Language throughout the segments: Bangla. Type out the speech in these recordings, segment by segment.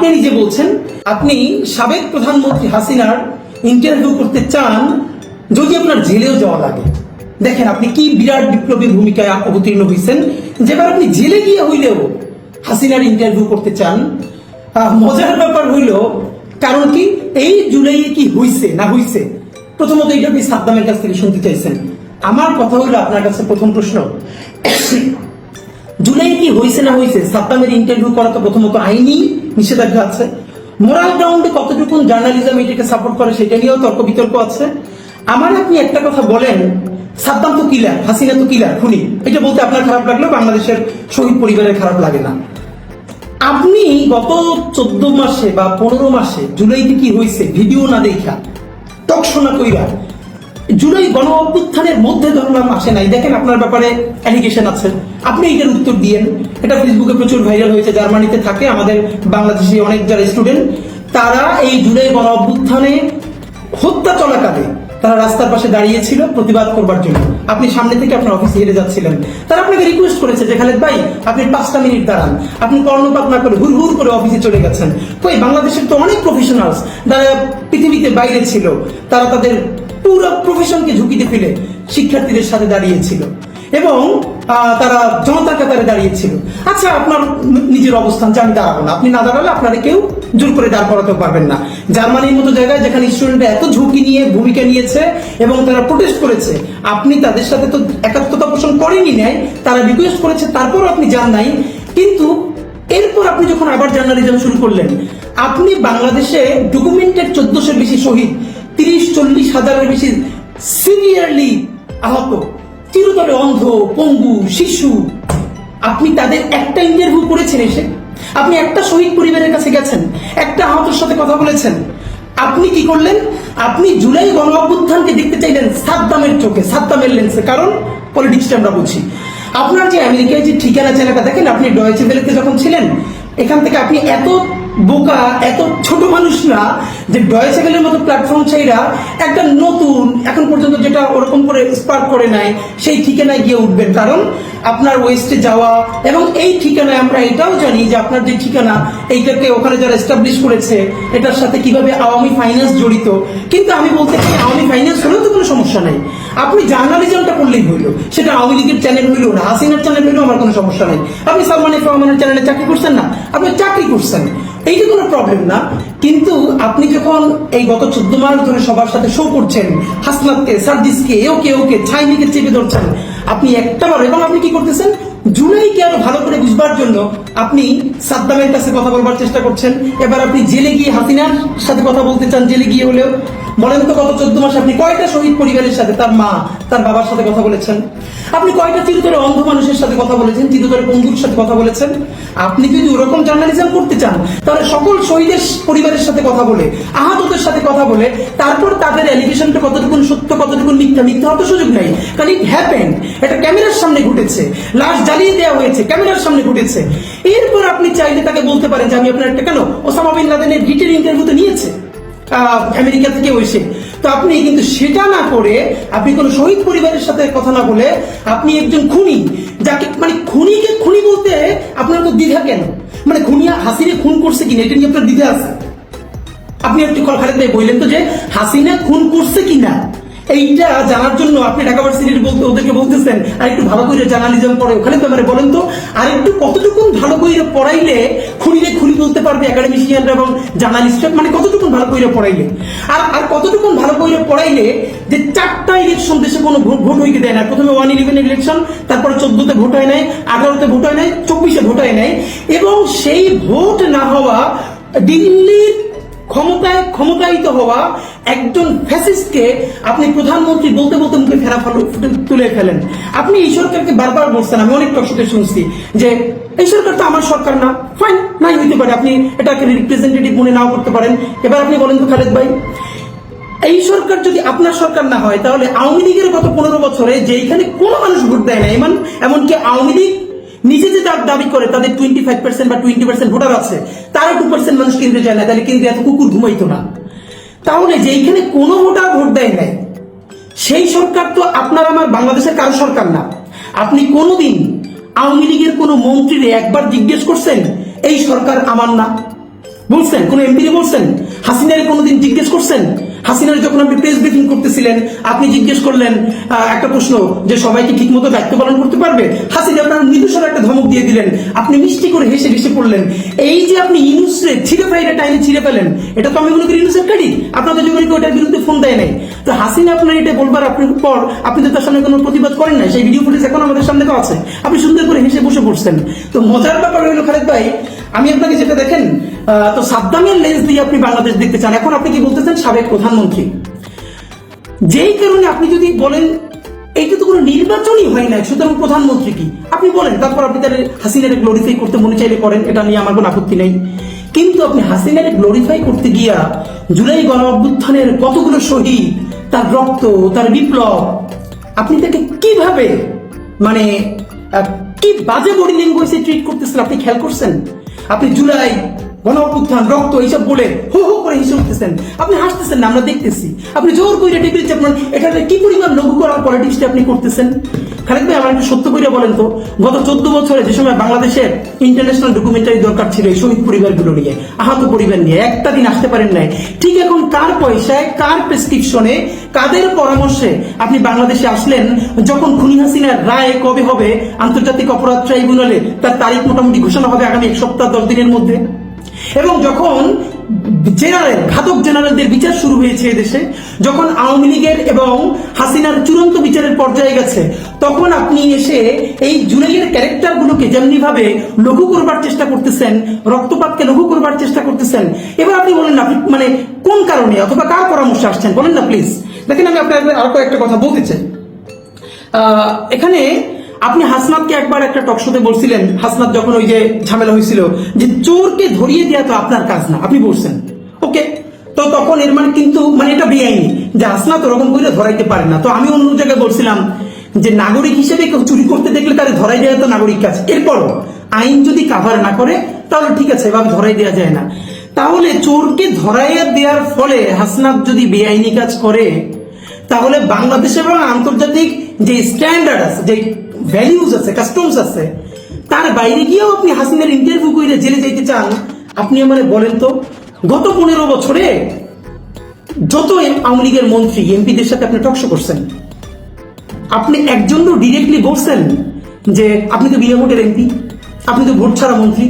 আপনি নিজে বলছেন, আপনি সাবেক প্রধানমন্ত্রী হাসিনার ইন্টারভিউ করতে চান যদি আপনার জেলেও যাওয়া লাগে। দেখেন, আপনি কি বিরাট বিপ্লবী ভূমিকায় অবতীর্ণ হয়েছেন যেবার আপনি জেলে গিয়ে হইলেও হাসিনার ইন্টারভিউ করতে চান মজার ব্যাপার হইল, কারণ কি, এই জুলাইয়ে কি হইছে, না হইছে? প্রথমত এটা আপনি সাদ্দামের কাছ থেকে শুনতে চাইছেন। আমার কথা হইল আপনার কাছে প্রথম প্রশ্ন। জুলাই কি হয়েছে না হয়েছে সাদ্দামের ইন্টারভিউ করা তো প্রথমত আইনি নিষেধাজ্ঞা আছে। মোরাল গ্রাউন্ডে কতটুকু জার্নালিজম এটাকে সাপোর্ট করে সেটা নিয়েও তর্ক বিতর্ক আছে। আমার আপনি একটা কথা বলেন, সাদ্দাম তো কিলার হাসিনা তো কিলার খুনি। এটা বলতে আপনার খারাপ লাগল বাংলাদেশের শহীদ পরিবারের খারাপ লাগে না? আপনি গত চোদ্দ মাসে বা পনেরো মাসে জুলাইতে কি হয়েছে ভিডিও না দেখা টক শোনা কইরা জুলাই গণ অভ্যুত্থানের মধ্যে ধরলাম আসে নাই। দেখেন আপনার ব্যাপারে অ্যালিগেশন আছে। আপনি এটার উত্তর দিয়েন। এটা ফেসবুকে প্রচুর ভাইরাল হয়েছে, জার্মানিতে থাকে, আমাদের বাংলাদেশি অনেক যারা স্টুডেন্ট তারা এই জুলাই গণ অভ্যুত্থানে হত্যা চলাকালে তারা রাস্তার পাশে দাঁড়িয়েছিল প্রতিবাদ করবার জন্য। আপনি সামনে থেকে আপনার অফিসে হেরে যাচ্ছিলেন। তারা আপনাকে রিকোয়েস্ট করেছে যে, খালেদ ভাই, আপনি পাঁচটা মিনিট দাঁড়ান। আপনি কর্ণপাত না করে হুর হুর করে অফিসে চলে গেছেন। তো কই বাংলাদেশের তো অনেক প্রফেশনালস যারা পৃথিবীতে বাইরে ছিল, তারা তাদের পুরো প্রফেশনকে ঝুঁকিতে ফেলে শিক্ষার্থীদের সাথে দাঁড়িয়েছিল এবং তারা জনতার কাতারে দাঁড়িয়েছিল। আচ্ছা আপনার নিজের অবস্থান জানি দাঁড়াবো না। আপনি না দাঁড়ালে আপনারা কেউ জোর করে দাঁড় করাতেও পারবেন না। জার্মানির মতো জায়গায় যেখানে স্টুডেন্টরা এত ঝুঁকি নিয়ে ভূমিকা নিয়েছে এবং তারা প্রোটেস্ট করেছে, আপনি তাদের সাথে তো একাত্মতা পোষণ করেনি নেয় তারা রিকোয়েস্ট করেছে তারপর আপনি যান নাই। কিন্তু এরপর আপনি যখন আবার জার্নালিজম শুরু করলেন, আপনি বাংলাদেশে ডকুমেন্টেড চোদ্দশোর বেশি শহীদ তিরিশ, চল্লিশ হাজারের বেশি সিভিয়ারলি আহত। চিরতরে অন্ধ, পঙ্গু, শিশু। আপনি তাদের একটা ইন্টারভিউ করেছেন এসে? আপনি একটা শহীদ পরিবারের কাছে গেছেন, একটা আহতের সাথে কথা বলেছেন। আপনি কি করলেন? আপনি জুলাই গণ অভ্যুত্থানকে দেখতে চাইলেন সাদ্দামের চোখে, সাদ্দামের লেন্সে কারণ পলিটিক্সটা আমরা বুঝি আপনার যে আমেরিকায় যে ঠিকানা, জায়গাটা দেখেন, আপনি ডয়েচে ভেলেতে যখন ছিলেন, এখান থেকে আপনি এত বোকা, এত ছোট মানুষ না যে ডয়েচে ভেলের মতো প্ল্যাটফর্ম ছাইরা একটা নতুন, এখন পর্যন্ত যেটা ওরকম করে স্পার্ক করে নাই, সেই ঠিকানায় গিয়ে উঠবেন কারণ আপনার ওয়েস্টে যাওয়া এবং এই ঠিকানায় আমরা এটাও জানি যে আপনার যে ঠিকানা, এইটাকে ওখানে যারা এস্টাবলিশ করেছে, এটার সাথে কীভাবে আওয়ামী ফাইন্যান্স জড়িত। কিন্তু আমি বলতে চাই, আওয়ামী ফাইন্যান্স হলেও তো কোনো সমস্যা নাই। আপনি জার্নালিজমটা করলেই হইল সেটা আওয়ামী লীগের চ্যানেল হইল, না হাসিনার চ্যানেল হইল, আমার কোনো সমস্যা নাই। আপনি সালমান রহমানের চ্যানেলে চাকরি করছেন না? আপনি চাকরি করছেন। এইটা কোনো প্রবলেম না। কিন্তু আপনি যখন এই গত চোদ্দ মাস ধরে সবার সাথে শো করছেন, হাসনাতকে সার্জিসকে ওকে ওকে, ছাইনিকে চেপে ধরছেন, আপনি একটা বার এবং আপনি কি করতেছেন? জুলাইকে আরও ভালো করে বুঝবার জন্য আপনি সাদ্দামের কাছে কথা বলবার চেষ্টা করছেন? এবার আপনি জেলে গিয়ে হাসিনার সাথে কথা বলতে চান, জেলে গিয়ে হলেও? বলেন তো গত চোদ্দ মাসে আপনি কয়টা শহীদ পরিবারের সাথে তার মা, তার বাবার সাথে কথা বলেছেন? আপনি কয়টা চিরতরে অন্ধ মানুষের সাথে কথা বলেছেন, চিরতরে পঙ্গুর সাথে কথা বলেছেন? আপনি যদি ওরকম জার্নালিজম করতে চান, তাহলে সকল শহীদের পরিবারের সাথে কথা বলে, আহতদের সাথে কথা বলে, তারপর তাদের অ্যালিগেশনটা কতটুকু সত্য, কতটুকু মিথ্যা মিথ্যা হতে সুযোগ নেই। কারণ ইট হ্যাপেন এটা ক্যামেরার সামনে ঘটেছে। লাশ জ্বালিয়ে দেওয়া হয়েছে, ক্যামেরার সামনে ঘটেছে। এরপর আপনি চাইলে তাকে বলতে পারেন যে আমি আপনার একটা কেন? ওসামা বিন লাদেনের ইন্টারভিউ তো নিয়েছে আমেরিকা থেকে এসে। তো আপনি কিন্তু সেটা না করে আপনি কোনো শহীদ পরিবারের সাথে কথা না বলে আপনি একজন খুনি, যাকে মানে খুনিকে খুনি বলতে আপনার তো দ্বিধা কেন? মানে খুনিয়া হাসিনে খুন করছে কিনা, এটা নিয়ে আপনার দ্বিধা আছে। আপনি একটু খালেদ বললেন তো যে হাসিনা খুন করছে কিনা? এইটা জানার জন্য আপনি ঢাকা ভার্সিটির বলতে ওদেরকে বলতেছেন আর একটু ভালো করে জার্নালিজম পড়ে ওখানে ব্যাপারে বলেন তো। আর একটু কতটুকু ভালো করে পড়াইলে খুনিরে খুনি বলতে পারবে একাডেমিশিয়ানরা এবং জার্নালিস্টরা মানে কতটুকু ভালো করে পড়াইলে? আর আর কতটুকু ভালো করে পড়াইলে যে চারটা ইলেকশন দেশে কোনো ভোট হইতে দেয় না। প্রথমে ওয়ান ইলেভেন ইলেকশন তারপরে চোদ্দতে ভোট হয় নাই, আঠারোতে ভোট হয় নাই, চব্বিশে ভোট হয় নাই। এবং সেই ভোট না হওয়া দিল্লির ক্ষমতায় ক্ষমতায়িত হওয়া একজন ফ্যাসিস্টকে আপনি প্রধানমন্ত্রী বলতে বলতে মুখে ফেরা ফেলো- তুলে ফেলেন। আপনি এই সরকারকে বারবার বলছেন, আমি অনেক টকশোতে শুনছি যে এই সরকার তো আমার সরকার না। ফাইন নাই হইতে পারে, আপনি এটাকে রিপ্রেজেন্টেটিভ মনে নাও করতে পারেন। এবার আপনি বলেন তো খালেদ ভাই, এই সরকার যদি আপনার সরকার না হয়, তাহলে আওয়ামী লীগের গত পনেরো বছরে যেখানে কোনো মানুষ ভোট দেয় না এমন এমনকি আওয়ামী লীগ নিজে যে দাবি করে তাদের টোয়েন্টি ফাইভ পার্সেন্ট বা টোয়েন্টি পার্সেন্ট ভোটার আছে, তারা টু পার্সেন্ট মানুষ কেন্দ্রে যায় না। তাহলে কেন্দ্রে এত কুকুর ঘুমাইতো না। তাহলে যেইখানে কোনো ভোটার ভোট দেয় নাই, সেই সরকার তো আপনার আমার বাংলাদেশের কারও সরকার না। আপনি কোনোদিন আওয়ামী লীগের কোনো মন্ত্রীরে একবার জিজ্ঞেস করছেন, এই সরকার আমার না? বলছেন, কোন এমপি বলছেন? হাসিনার কোনোদিন জিজ্ঞেস করছেন? হাসিনার যখন আপনি প্রেস ব্রিফিং করতেছিলেন, আপনি জিজ্ঞেস করলেন একটা প্রশ্ন যে সবাইকে ঠিক মতো দায়িত্ব পালন করতে পারবে? হাসিনা আপনার মৃদুস্বর একটা ধমক দিয়ে দিলেন। আপনি মিষ্টি করে হেসে হেসে পড়লেন এই যে আপনি ইনুসরে ছিঁড়ে ফাইরে টাইনে ছিঁড়ে ফেলেন, এটা তো আমি মনে করি ইনুসের ক্রেডিট আপনাদের জন্য কেউ এটার বিরুদ্ধে ফোন দেয় নাই। তো হাসিনা আপনার এটা বলবার আপনার পর আপনি তো তার সামনে কোনো প্রতিবাদ করেন না সেই ভিডিও ফুটেজ এখন আমাদের সামনে তো আছে। আপনি সুন্দর করে হেসে বসে পড়ছেন তো মজার ব্যাপার হলো খালেদ ভাই আমি আপনাকে যেটা দেখেন তো সাদ্দামের লেন্স দিয়ে আপনি বাংলাদেশ দেখতে চান। এখন আপনি কি বলতেছেন, সাবেক প্রধানমন্ত্রী? যেই কারণে আপনি যদি বলেন, এইটা তো কোনো নির্বাচনই হয় না সুতরাং প্রধানমন্ত্রী কি? আপনি বলেন, তারপর আপনি তাহলে হাসিনারে গ্লোরিফাই করতে মনে চাইলে করেন, এটা নিয়ে আমার কোনো আপত্তি নেই। কিন্তু আপনি হাসিনারে গ্লোরিফাই করতে গিয়া জুলাই গণ কতগুলো শহীদ, তার রক্ত, তার বিপ্লব, আপনি তাকে কীভাবে মানে কি বাজে বডি ল্যাঙ্গুয়েজে ট্রিট করতেছেন? আপনি খেয়াল করছেন? আপনি জুলাই গণ রক্ত, এইসব বলে হো হো করে হিসেবে উঠতেছেন। আপনি হাসতেছেন না, আমরা দেখতেছি। আপনি জোর করে ডিগ্রি চাপলেন এটা কি পরিমাণ লঘু করার পলিটিক্সটা আপনি করতেছেন? খালেদ ভাই, আমার একটু সত্য করে বলেন তো, গত চোদ্দ বছরে যে সময় বাংলাদেশের ইন্টারন্যাশনাল ডকুমেন্টারি দরকার ছিল এই শহীদ পরিবারগুলো নিয়ে, আহত পরিবার নিয়ে, একটা দিন আসতে পারেন নাই, ঠিক এখন কার পয়সায়, কার প্রেসক্রিপশনে কাদের পরামর্শে আপনি বাংলাদেশে আসলেন, যখন খুনি হাসিনার রায় কবে হবে, আন্তর্জাতিক অপরাধ ট্রাইব্যুনালে তার তারিখ মোটামুটি ঘোষণা হবে আগামী এক সপ্তাহ, দশ দিনের মধ্যে? এবং যখন জেনারেল, ঘাতক জেনারেলদের বিচার শুরু হয়েছে এদেশে যখন আওয়ামী লীগের এবং হাসিনার চূড়ান্ত বিচারের পর্যায়ে গেছে, তখন আপনি এসে এই জুলাইয়ের ক্যারেক্টারগুলোকে যেমনি ভাবে লঘু করবার চেষ্টা করতেছেন, রক্তপাতকে লঘু করবার চেষ্টা করতেছেন, এবার আপনি বলেন না মানে কোন কারণে অথবা কার পরামর্শে আসছেন? বলেন না প্লিজ দেখেন, আমি আপনার আরও কয়েকটা কথা বলতে চাই। এখানে আপনি হাসনাতকে একবার একটা টক শোতে বলছিলেন, হাসনাত যখন ওই যে ঝামেলা হয়েছিল, যে চোরকে ধরিয়ে দেওয়া তো আপনার কাজ না, আপনি বলছেন। ওকে তো তখন এর মানে কিন্তু মানে এটা বেআইনি, যে হাসনাত ওরকম করে ধরাইতে পারে না। তো আমি অন্য জায়গায় বলছিলাম যে নাগরিক হিসেবে কেউ চুরি করতে দেখলে তারে ধরাই দেওয়া তো নাগরিক কাজ। এরপরও আইন যদি কাভার না করে, তাহলে ঠিক আছে, এভাবে ধরাই দেওয়া যায় না। তাহলে চোরকে ধরাইয়া দেওয়ার ফলে হাসনাত যদি বেআইনি কাজ করে তাহলে বাংলাদেশ এবং আন্তর্জাতিক যে স্ট্যান্ডার্ড আছে, যে ভ্যালিউজ আছে কাস্টমস আছে, তার বাইরে গিয়েও আপনি হাসিনার ইন্টারভিউ করে জেলে যাইতে চান, আপনি আমারে বলেন তো, গত পনেরো বছরে যত আওয়ামী লীগের মন্ত্রী, এমপিদের সাথে আপনি টকশো করছেন, আপনি একজন তো ডিরেক্টলি বলছেন যে, আপনি তো বিনা ভোটের এমপি, আপনি তো ভোট ছাড়া মন্ত্রী।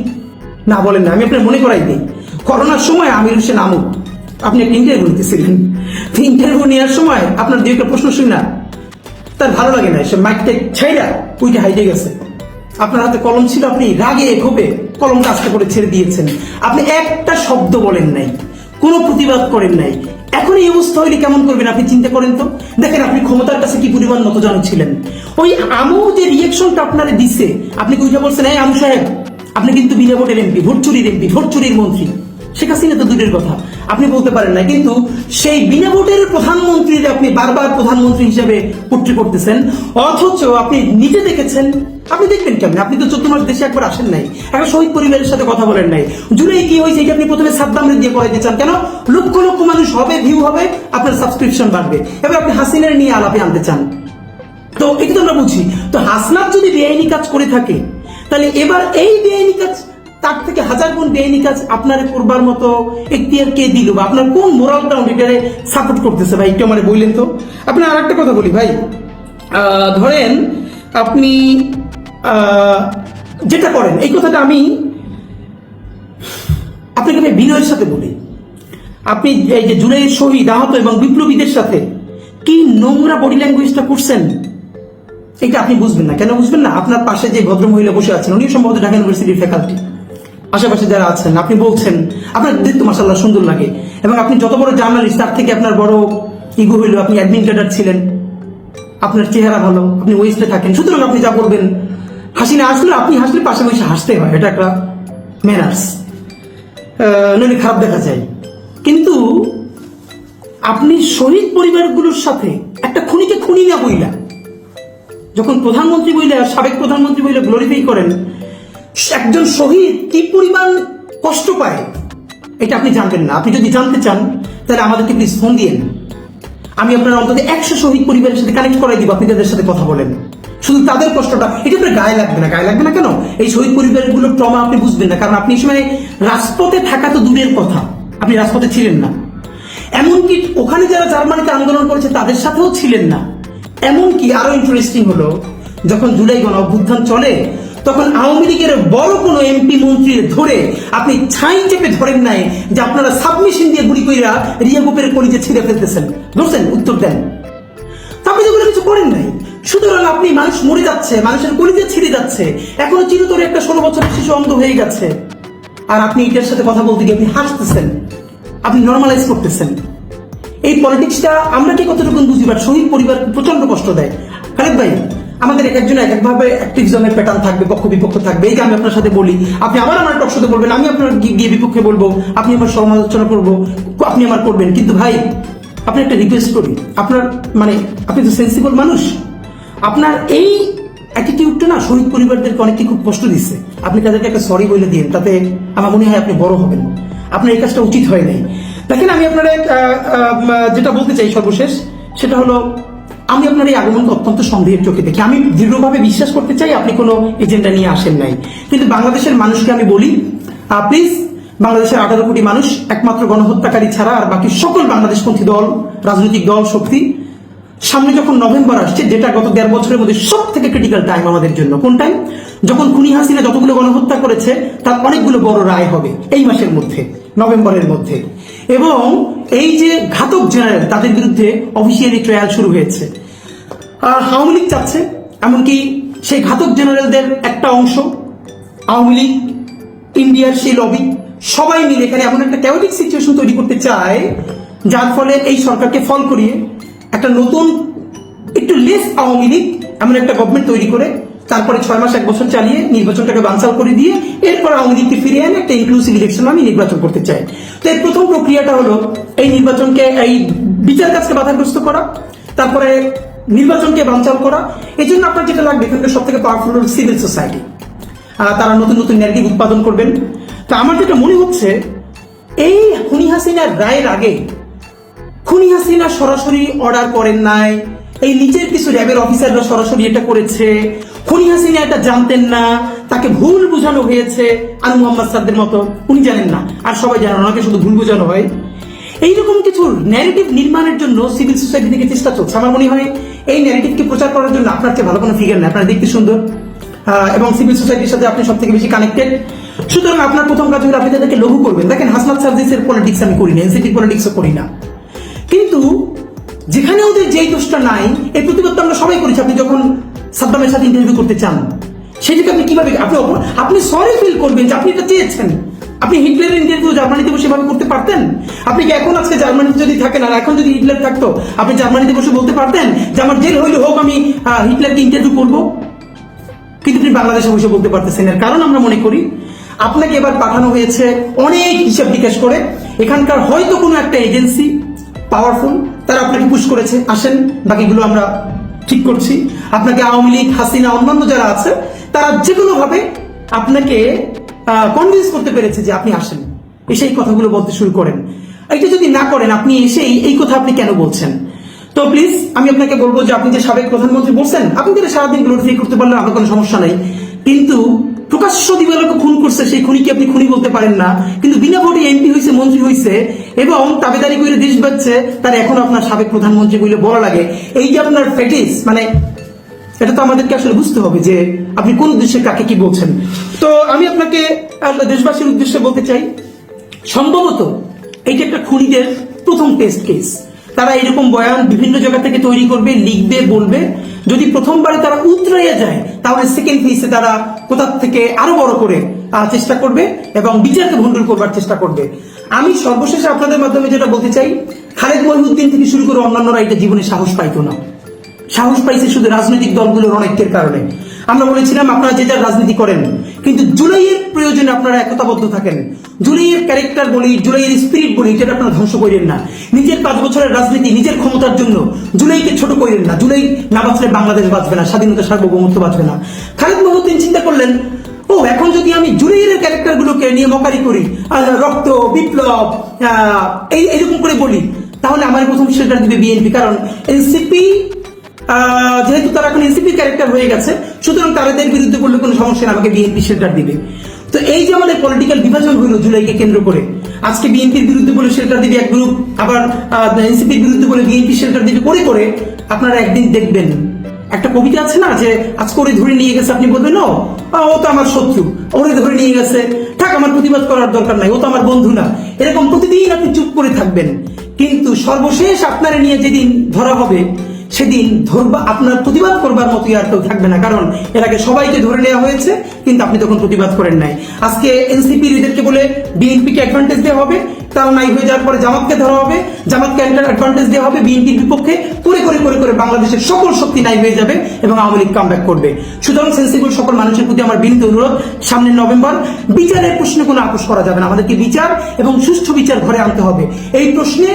না, বলেন না, আমি আপনার মনে করাই দিই। করোনার সময় আমির হোসেন আমু আপনি একটা ইন্টারভিউ নিতেছিলেন ইন্টারভিউ নেওয়ার সময় আপনার দু একটা প্রশ্ন শুনি না। তার ভালো লাগে না, সে মাইকটা ছাইরা উইটা হাইটে গেছে। আপনার হাতে কলম ছিল, আপনি রাগে ক্ষোভে কলমটা আস্তে করে ছেড়ে দিয়েছেন। আপনি একটা শব্দ বলেন নাই, কোনো প্রতিবাদ করেন নাই। এখন এই অবস্থা হইলে কেমন করবেন আপনি চিন্তা করেন তো? দেখেন আপনি ক্ষমতার কাছে কি পরিমাণ নতজন ছিলেন। ওই আমু যে রিয়েকশনটা আপনারে দিছে, আপনি কইটা বলছেন, এই আমু সাহেব, আপনি কিন্তু বিনা ভোটের এমপি, ভোট চুরির এমপি, ভোট চুরির মন্ত্রী। শেখ হাসিনা তো দূরের কথা। আপনি বলতে পারেন না কিন্তু সেই বিনা ভোটের প্রধানমন্ত্রীর আপনি বারবার প্রধানমন্ত্রী হিসেবে পুট্রি করতেছেন, অথচ আপনি নিজে দেখেছেন, আপনি দেখবেন কেমন? আপনি তো চোদ্দ মাস দেশে একবার আসেন নাই একটা শহীদ পরিবারের সাথে কথা বলেন নাই। জুলাই কি হয়েছে এটা আপনি প্রথমে সাদ্দামরে দিয়ে করাইতে চান কেন? লক্ষ লক্ষ মানুষ হবে ভিউ হবে, আপনার সাবস্ক্রিপশন বাড়বে। এবার আপনি হাসিনার নিয়ে আলাপে আনতে চান। তো এটা তো আমরা বুঝি। তো হাসনাত যদি বেআইনি কাজ করে থাকে, তাহলে এবার এই বেআইনি কাজ তার থেকে হাজার গুণ বেআইনি কাজ আপনার করবার মতো এখতিয়ার কে দিল বা আপনার কোন মোরাল গ্রাউন্ড এটারে সাপোর্ট করতেছে? ভাই, একটু আমার বললেন তো। আপনার আর একটা কথা বলি, ভাই। ধরেন আপনি যেটা করেন, এই কথাটা আমি আপনাকে আমি বিনয়ের সাথে বলি। আপনি এই যে জুলাইয়ের শহীদ, আহত এবং বিপ্লবীদের সাথে কি নোংরা বডি ল্যাঙ্গুয়েজটা করছেন, এটা আপনি বুঝবেন না। কেন বুঝবেন না? আপনার পাশে যে ভদ্র মহিলা বসে আছেন উনি সম্ভবত ঢাকা ইউনিভার্সিটির ফ্যাকাল্টি আশেপাশে যারা আছেন, আপনি বলছেন, আপনার দেখতে মাসাল্লাহ সুন্দর লাগে। এবং আপনি যত বড় জার্নালিস্ট তার থেকে আপনার বড় ইগো হইল, আপনি অ্যাডমিন ক্যাডার ছিলেন, আপনার চেহারা ভালো, আপনি ওয়েস্টে থাকেন। সুতরাং আপনি যা বলবেন হাসি না আসলে, আপনি হাসলে পাশে বসে হাসতে হয়, এটা একটা ম্যানার্স নইলে খারাপ দেখা যায়। কিন্তু আপনি শহীদ পরিবারগুলোর সাথে একটা খুনিকে খুনি না বইলা, যখন প্রধানমন্ত্রী বইলে সাবেক প্রধানমন্ত্রী বইলে গ্লোরিফাই করেন একজন শহীদ কি পরিমাণ কষ্ট পায়? এটা আপনি জানবেন না। আপনি যদি জানতে চান, তাহলে আমাদেরকে প্লিজ ফোন দিয়েন আমি আপনার অন্তত একশো শহীদ পরিবারের সাথে কানেক্ট করাই দিব, আপনি তাদের সাথে কথা বলেন। শুধু তাদের কষ্টটা এটা আপনার গায়ে লাগবে না। গায়ে লাগবে না কেন? এই শহীদ পরিবারগুলোর ট্রমা আপনি বুঝবেন না। কারণ আপনি সময় রাজপথে থাকা তো দূরের কথা। আপনি রাজপথে ছিলেন না। এমনকি ওখানে যারা জার্মানিতে আন্দোলন করেছে, তাদের সাথেও ছিলেন না। এমনকি আরও ইন্টারেস্টিং হলো, যখন জুলাই গণ অভ্যুত্থান চলে তখন আওয়ামী লীগের বড় কোনো এমপি মন্ত্রী ধরে আপনি ছাই চেপে ধরেন নাই যে আপনারা সাবমিশন দিয়ে গুলি কইরা রিয়া গোপের কলিজে ছিঁড়ে ফেলতেছেন। ধরছেন, উত্তর দেন। তা আপনি যেগুলো কিছু করেন নাই। সুতরাং আপনি মানুষ মরে যাচ্ছে, মানুষের কলিজে ছিঁড়ে যাচ্ছে। এখনও চিরতরে একটা ষোলো বছরের শিশু অন্ধ হয়ে গেছে। আর আপনি এটার সাথে কথা বলতে গিয়ে আপনি হাসতেছেন। আপনি নর্মালাইজ করতেছেন। এই পলিটিক্সটা আমরা কি কতটুকু বুঝি বাট শহীদ পরিবার প্রচণ্ড কষ্ট দেয়। খালেদ ভাই আমাদের এক একজন এক একভাবে অ্যাক্টিভিজমের প্যাটার্ন থাকবে, পক্ষ বিপক্ষ থাকবে। এই আমি আপনার সাথে বলি, আপনি আবার আমার টক সাথে বলবেন, আমি আপনার গিয়ে বিপক্ষে বলব, আপনি আমার সমালোচনা করব আপনি আমার করবেন। কিন্তু ভাই, আপনি একটা রিকোয়েস্ট করি, আপনার মানে আপনি তো সেন্সিবল মানুষ। আপনার এই অ্যাটিটিউডটা না শহীদ পরিবারদেরকে অনেককে খুব কষ্ট দিচ্ছে। আপনি তাদেরকে একটা সরি বলে দিন তাতে আমার মনে হয় আপনি বড় হবেন। আপনার এই কাজটা উচিত হয় নাই। দেখেন আমি আপনার যেটা বলতে চাই সর্বশেষ, সেটা হলো আমি আপনার এই আগমনকে অত্যন্ত সন্দেহের চোখে দেখি। আমি দৃঢ়ভাবে বিশ্বাস করতে চাই আপনি কোনো এজেন্ডা নিয়ে আসেন নাই। কিন্তু বাংলাদেশের মানুষকে আমি বলি প্লিজ বাংলাদেশের আঠারো কোটি মানুষ একমাত্র গণহত্যাকারী ছাড়া আর বাকি সকল বাংলাদেশপন্থী দল, রাজনৈতিক দল, শক্তি, সামনে যখন নভেম্বর আসছে, যেটা গত দেড় বছরের মধ্যে সব থেকে ক্রিটিক্যাল টাইম আমাদের জন্য। কোন টাইম যখন খুনি হাসিনা যতগুলো গণহত্যা করেছে, তার অনেকগুলো বড় রায় হবে এই মাসের মধ্যে, নভেম্বরের মধ্যে। এবং এই যে ঘাতক জেনারেল, তাদের বিরুদ্ধে অফিসিয়ালি ট্রায়াল শুরু হয়েছে। আওয়ামী লীগ চাচ্ছে, এমনকি সেই ঘাতক জেনারেলদের একটা অংশ, আওয়ামী লীগ, ইন্ডিয়ার সেই লবি সবাই মিলে এখানে এমন একটা ক্যাওটিক সিচুয়েশন তৈরি করতে চায়, যার ফলে এই সরকারকে ফল করিয়ে একটা নতুন, একটু লেস আওয়ামী লীগ, এমন একটা গভর্নমেন্ট তৈরি করে তারপরে ছয় মাস, এক বছর চালিয়ে নির্বাচনটাকে বানচাল করে দিয়ে এরপর আওয়ামী ফিরিয়ে এনে একটা ইনক্লুসিভ ইলেকশন আমি নির্বাচন করতে চাই। তো এর প্রথম প্রক্রিয়াটা হলো এই নির্বাচনকে, এই বিচার কাজকে বাধাগ্রস্ত করা, তারপরে নির্বাচনকে বানচাল করা। এই জন্য আপনার যেটা লাগবে, এখানকার সব থেকে পাওয়ারফুল হল সিভিল সোসাইটি তারা নতুন নতুন ন্যারেটিভ উৎপাদন করবেন। তো আমার যেটা মনে হচ্ছে, এই খুনি হাসিনার রায়ের আগে, খুনি হাসিনা সরাসরি অর্ডার করেন নাই। এই নিচের কিছু র্যাবের অফিসাররা সরাসরি এটা করেছে। খুনি হাসিনা এটা জানতেন না, তাকে ভুল বোঝানো হয়েছে আনু মোহাম্মদ সাদ্দের মতো, উনি জানেন না। আর সবাই জানেন ওনাকে শুধু ভুল বোঝানো হয়। এইরকম কিছু ন্যারেটিভ নির্মাণের জন্য সিভিল সোসাইটি থেকে চেষ্টা চলছে। আমার মনে হয় এই ন্যারেটিভকে প্রচার করার জন্য আপনার চেয়ে ভালো কোনো ফিগার নেই। আপনার দেখতে সুন্দর। এবং সিভিল সোসাইটির সাথে আপনি সব থেকে বেশি কানেক্টেড সুতরাং আপনার প্রথম কাজ হলো আপনি তাদেরকে লঘু করবেন। দেখেন হাসনাত সার্জিসের পলিটিক্স আমি করি না এনসিটি পলিটিক্সও করি না। কিন্তু যেখানে ওদের যেই দোষটা নাই এই প্রতিবাদ আমরা সবাই করেছি। আপনি যখন সাদ্দামের সাথে ইন্টারভিউ করতে চান। সেটাকে আপনি কীভাবে আপনি আপনি সরি ফিল করবেন যে আপনি এটা চেয়েছেন। আপনি হিটলারের ইন্টারভিউ জার্মানিতে বসে ভাবে করতে পারতেন? আপনি কি এখন আজকে জার্মানিতে যদি থাকেন, আর এখন যদি হিটলার থাকতো, আপনি জার্মানিতে বসে বলতে পারতেন যে আমার জেল হইলে হোক আমি হিটলারকে ইন্টারভিউ করব? কিন্তু আপনি বাংলাদেশে বসে বলতে পারতেছেন। এর কারণ আমরা মনে করি, আপনাকে এবার পাঠানো হয়েছে অনেক হিসাব নিকাশ করে। এখানকার হয়তো কোনো একটা এজেন্সি পাওয়ারফুল তারা আপনাকে পুশ করেছে। আসেন, বাকিগুলো আমরা ঠিক করছি। আপনাকে আওয়ামী লীগ, হাসিনা, অন্যান্য যারা আছে, তারা যে কোনো ভাবে আপনাকে কনভিন্স করতে পেরেছে যে আপনি আসেন। এসে এই কথাগুলো বলতে শুরু করেন। এটা যদি না করেন, আপনি এসেই এই- কথা আপনি কেন বলছেন? তো প্লিজ আমি আপনাকে বলব যে আপনি যে সাবেক প্রধানমন্ত্রী বলছেন, আপনি যেটা সারাদিন গ্লোরিফাই করতে পারলে আমার কোনো সমস্যা নাই। কিন্তু প্রকাশ্য দিবালোকে খুন করছে সেই খুনিকে আপনি খুনি বলতে পারেন না, কিন্তু বিনা ভোটে এমপি হয়েছে মন্ত্রী হয়েছে এবং তাবেদারি করে দেশ বাঁচছে, তার এখন আপনার সাবেক প্রধানমন্ত্রী বলে বলা লাগে। এই যে আপনার ফেটিস মানে এটা তো আমাদেরকে আসলে বুঝতে হবে যে আপনি কোন উদ্দেশ্যে কাকে কি বলছেন। তো আমি আপনাকে দেশবাসীর উদ্দেশ্যে বলতে চাই, সম্ভবত এইটা একটা খুনিদের প্রথম টেস্ট কেস তারা এরকম বয়ান বিভিন্ন জায়গা থেকে তৈরি করবে, লিখবে, বলবে। যদি প্রথমবারে তারা উতরাইয়া যায়, তাহলে সেকেন্ড ফেসে তারা কোথার থেকে আরও বড় করে চেষ্টা করবে এবং বিচারকে ভণ্ডুল করবার চেষ্টা করবে। আমি সর্বশেষে আপনাদের মাধ্যমে যেটা বলতে চাই, খালেদ মহিউদ্দিন থেকে শুরু করে অন্যান্যরা এটা জীবনে সাহস পাইতো না। সাহস পাইছে শুধু রাজনৈতিক দলগুলোর অনেকের কারণে। আমরা বলেছিলাম আপনারা যে যার রাজনীতি করেন। কিন্তু জুলাইয়ের প্রয়োজনে আপনারা একতাবদ্ধ থাকেন। জুলাইয়ের ক্যারেক্টার বলি, জুলাইয়ের স্পিরিট বলি এটা আপনারা ধ্বংস করেন না। নিজের পাঁচ বছরের রাজনীতি, নিজের ক্ষমতার জন্য জুলাইকে ছোট করেন না। জুলাই না বাঁচলে বাংলাদেশ বাঁচবে না, স্বাধীনতা, সার্বভৌমত্ব বাঁচবে না। খালেদ মহদ্দিন চিন্তা করলেন, ও, এখন যদি আমি জুলাইয়ের ক্যারেক্টার গুলোকে নিয়ে মকারি করি রক্ত, বিপ্লব এই, এরকম করে বলি, তাহলে আমার প্রথম শেল্টার দিবে বিএনপি। কারণ এনসিপি যেহেতু তারা এখন এনসিপি ক্যারেক্টার হয়ে গেছে, সুতরাং তাদের বিরুদ্ধে করলে কোনো সমস্যা নেই, আমাকে বিএনপি শেল্টার দিবে। তো এই যে আমাদের পলিটিক্যাল বিভাজন হইল জুলাইকে কেন্দ্র করে, আজকে বিএনপির বিরুদ্ধে বলে শেল্টার দিবে এক গ্রুপ আবার এনসিপির বিরুদ্ধে বলে বিএনপি শেল্টার দিবে করে করে, আপনারা একদিন দেখবেন। একটা কবিতা আছে না যে, আজকে ওরে ধরে নিয়ে গেছে আপনি বলবেন, ও ও তো আমার শত্রু, ওরে ধরে নিয়ে গেছে। থাক, আমার প্রতিবাদ করার দরকার নাই, ও তো আমার বন্ধু না। এরকম প্রতিদিন আপনি চুপ করে থাকবেন। কিন্তু সর্বশেষ আপনারা নিয়ে যেদিন ধরা হবে সেদিন ধরবা, আপনার প্রতিবাদ করবার মতোই আর কেউ থাকবে না। কারণ এটাকে সবাইকে ধরে নেওয়া হয়েছে, কিন্তু আপনি তখন প্রতিবাদ করেন নাই। আজকে এনসিপি লিডারকে বলে বিএনপিকে অ্যাডভান্টেজ দেওয়া হবে তাও নাই হয়ে যাওয়ার পরে জামাতকে ধরা হবে, জামাতকে অ্যাডভান্টেজ দেওয়া হবে বিএনপির বিপক্ষে, করে করে করে করে বাংলাদেশের সকল শক্তি নাই হয়ে যাবে এবং আওয়ামী লীগ কামব্যাক করবে। সুতরাং সেন্সিবল সকল মানুষের প্রতি আমার বিনীত অনুরোধ, সামনের নভেম্বর বিচারের প্রশ্নে কোনো আপোষ করা যাবে না। আমাদেরকে বিচার এবং সুষ্ঠু বিচার ঘরে আনতে হবে। এই প্রশ্নে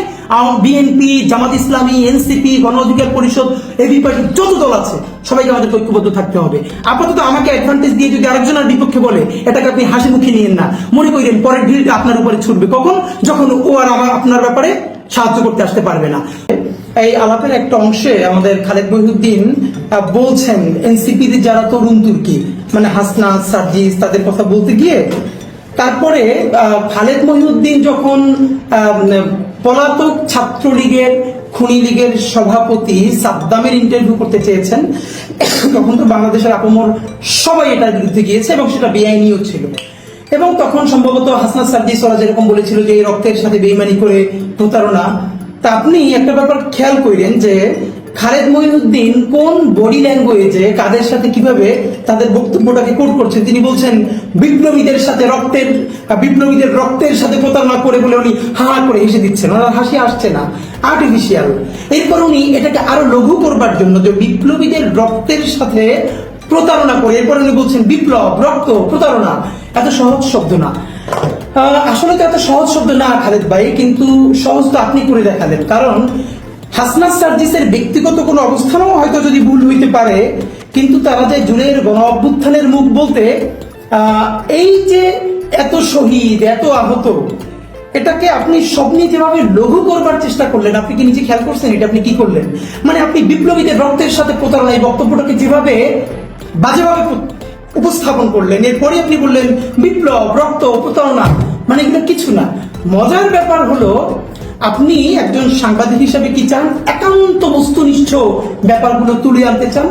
বিএনপি, জামাত ইসলামী, এনসিপি, গণ অধিকার পরিষদ এবি পার্টি যত দল আছে, সবাইকে আমাদের ঐক্যবদ্ধ থাকতে হবে। আপাতত আমাকে অ্যাডভান্টেজ দিয়ে যদি আরেকজনের বিপক্ষে বলে, এটাকে আপনি হাসি মুখে নিয়েন না। মনে করেন পরের ঢিলটা আপনার উপরে ছুটবে। কখন? যখন ও আর আমার আপনার ব্যাপারে সাহায্য করতে আসতে পারবে না। এই আলাপের একটা অংশে আমাদের খালেদ মহিউদ্দিন বলছেন এনসিপির যারা তরুণ তুর্কি মানে হাসনা সার্জিস, তাদের কথা বলতে গিয়ে, তারপরে খালেদ মহিউদ্দিন যখন পলাতক ছাত্রলীগের খুনি লীগের সভাপতি সাদ্দামের ইন্টারভিউ করতে চেয়েছেন, তখন তো বাংলাদেশের আপমর সবাই এটার বিরুদ্ধে গিয়েছে এবং সেটা বেআইনিও ছিল। এবং তখন সম্ভবত হাসনাত সার্জিস ওরা যেরকম বলেছিল যে এই রক্তের সাথে বেইমানি করে প্রতারণা, তা আপনি একটা ব্যাপার খেয়াল করেন যে খালেদ মঈনুদ্দিন কোন বডি ল্যাঙ্গুয়েজে কাদের সাথে কীভাবে তাদের বক্তব্যটাকে কোট করছেন তিনি বলছেন, বিপ্লবীদের সাথে রক্তের বিপ্লবীদের রক্তের সাথে প্রতারণা করে বলে উনি হা করে হেসে দিচ্ছেন, ওনার হাসি আসছে না আর্টিফিশিয়াল এরপর উনি এটাকে আরও লঘু করবার জন্য যে বিপ্লবীদের রক্তের সাথে প্রতারণা করে, এরপর উনি বলছেন, বিপ্লব, রক্ত, প্রতারণা। এত সহজ শব্দ না। আসলে তো এত সহজ শব্দ না, খালেদ ভাই, কিন্তু সহজ তো আপনি করে দেখালেন। কারণ হাসনাত সার্জিসের ব্যক্তিগত কোনো অবস্থানও হয়তো যদি ভুল হইতে পারে, কিন্তু তারা যে জুনের গণ অভ্যুত্থানের মুখ বলতে এই যে এত শহীদ, এত আহত, এটাকে আপনি স্বপ্নে যেভাবে লঘু করবার চেষ্টা করলেন, আপনি কি নিজে খেয়াল করছেন এটা আপনি কি করলেন? মানে আপনি বিপ্লবীদের রক্তের সাথে প্রতারণা, এই বক্তব্যটাকে যেভাবে বাজেভাবে উপস্থাপন করলেন। এরপরে আপনি বললেন, বিপ্লব, রক্ত, প্রতারণা মানে এগুলো কিছু না। মজার ব্যাপার হলো, আপনি একজন সাংবাদিক হিসাবে কি চান? একান্ত বস্তুনিষ্ঠ ব্যাপারগুলো তুলে আনতে চান?